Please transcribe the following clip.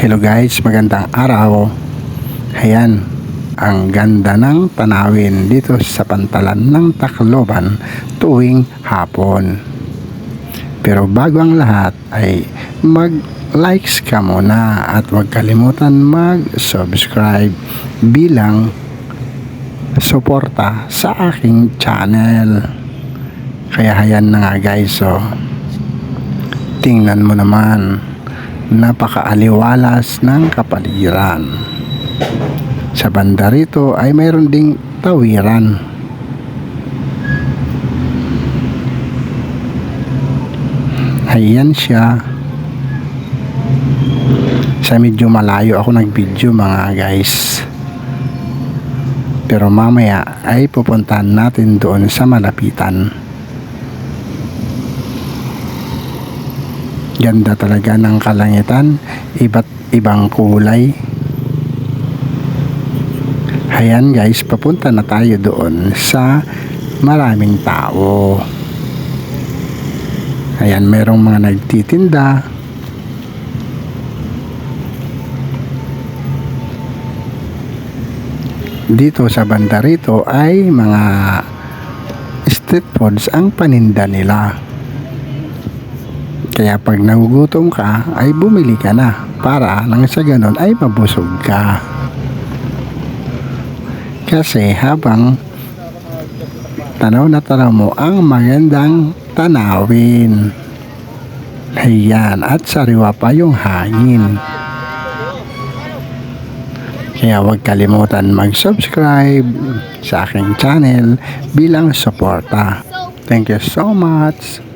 Hello guys, magandang araw. Ayan, ang ganda ng tanawin dito sa pantalan ng Tacloban tuwing hapon. Pero bago ang lahat ay mag-likes ka muna at huwag kalimutan mag-subscribe bilang suporta sa aking channel. Kaya hayan na nga guys, oh. Tingnan mo naman napakaaliwalas ng kapaligiran. Sa banda rito ay mayroon ding tawiran. Ayan siya. Sa medyo malayo ako nag-video mga guys. Pero mamaya ay pupuntahan natin doon sa malapitan. Ganda talaga ng kalangitan, iba't ibang kulay. Ayan guys, papunta na tayo doon sa maraming tao. Ayan, merong mga nagtitinda. Dito sa banda rito ay mga street foods ang paninda nila. Kaya pag nagugutom ka, ay bumili ka na para nang sa ganun ay mabusog ka. Kasi habang tanaw na tanaw mo ang magandang tanawin. Ayan, at sariwa pa yung hangin. Kaya huwag kalimutan mag-subscribe sa aking channel bilang suporta. Thank you so much.